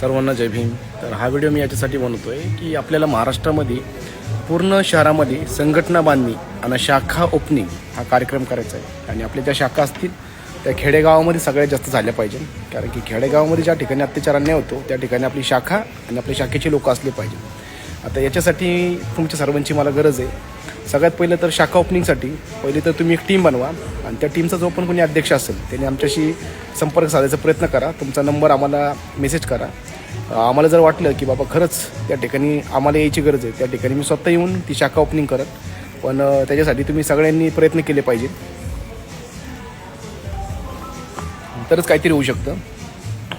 सर्वांना जय भीम. तर हा व्हिडिओ मी याच्यासाठी बनवतो आहे की आपल्याला महाराष्ट्रामध्ये पूर्ण शहरामध्ये संघटना बांधणी आणि शाखा ओपनिंग हा कार्यक्रम करायचा आहे. आणि आपल्या ज्या शाखा असतील त्या खेडेगावामध्ये सगळ्यात जास्त झाल्या पाहिजे. कारण की खेडेगावामध्ये ज्या ठिकाणी अत्याचार अन्याय होतो त्या ठिकाणी आपली शाखा आणि आपल्या शाखेचे लोक असले पाहिजे. आता याच्यासाठी तुमच्या सर्वांची मला गरज आहे सगळ्यात पहिलं तर शाखा ओपनिंगसाठी पहिले तर तुम्ही एक टीम बनवा आणि त्या टीमचा जो पण कोणी अध्यक्ष असेल त्याने आमच्याशी संपर्क साधायचा प्रयत्न करा. तुमचा नंबर आम्हाला मेसेज करा. आम्हाला जर वाटलं की बाबा खरंच त्या ठिकाणी आम्हाला यायची गरज आहे त्या ठिकाणी मी स्वतः येऊन ती शाखा ओपनिंग करत पण त्याच्यासाठी तुम्ही सगळ्यांनी प्रयत्न केले पाहिजेत. तरच काहीतरी होऊ शकतं.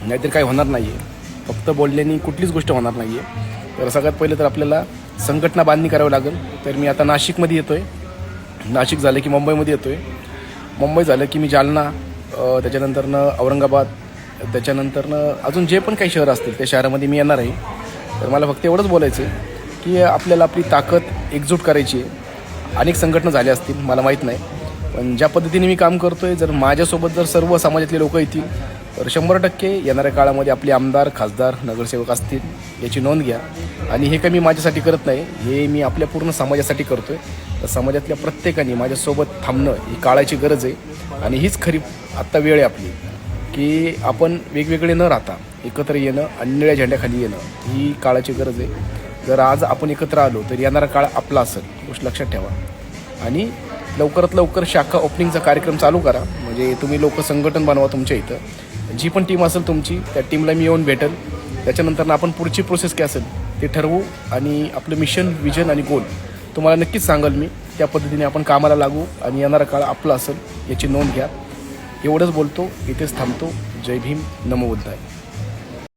नाहीतर काही होणार नाही आहे फक्त बोलल्याने कुठलीच गोष्ट होणार नाही आहे तर सगळ्यात पहिलं तर आपल्याला संघटना बांधणी करावी लागेल. तर मी आता नाशिकमध्ये येतो आहे नाशिक झालं की मुंबईमध्ये येतो आहे मुंबई झालं की मी जालना त्याच्यानंतरनं औरंगाबाद त्याच्यानंतरनं अजून जे पण काही शहरं असतील त्या शहरामध्ये मी येणार आहे. तर मला फक्त एवढंच बोलायचं आहे की आपल्याला आपली ताकद एकजूट करायची आहे. अनेक संघटना झाल्या असतील मला माहीत नाही. पण ज्या पद्धतीने मी काम करतो आहे जर माझ्यासोबत जर सर्व समाजातले लोक येतील तर शंभर टक्के येणाऱ्या काळामध्ये आपले आमदार खासदार नगरसेवक असतील याची नोंद घ्या. आणि हे काही मी माझ्यासाठी करत नाही हे मी आपल्या पूर्ण समाजासाठी करतो आहे तर समाजातल्या प्रत्येकाने माझ्यासोबत थांबणं ही काळाची गरज आहे. आणि हीच खरी आत्ता वेळ आहे आपली की आपण वेगवेगळे न राहता एकत्र येणं आणि निळ्या झेंड्याखाली येणं ही काळाची गरज आहे. जर आज आपण एकत्र आलो तर येणारा काळ आपला असेल गोष्ट लक्षात ठेवा. आणि लवकरात लवकर शाखा ओपनिंगचा कार्यक्रम चालू करा. म्हणजे तुम्ही लोक संघटन बनवा तुमच्या इथं. जी पण टीम असेल तुमची त्या टीमला मी येऊन भेटेल. त्याच्यानंतर आपण पुढची प्रोसेस काय असेल ते ठरवू आणि आपलं मिशन विजन आणि गोल तुम्हाला नक्कीच सांगाल मी. त्या पद्धतीने आपण कामाला लागू आणि येणारा काळ आपला असेल याची नोंद घ्या. एवढंच बोलतो इथेच थांबतो. जय भीम नमोबुद्धाय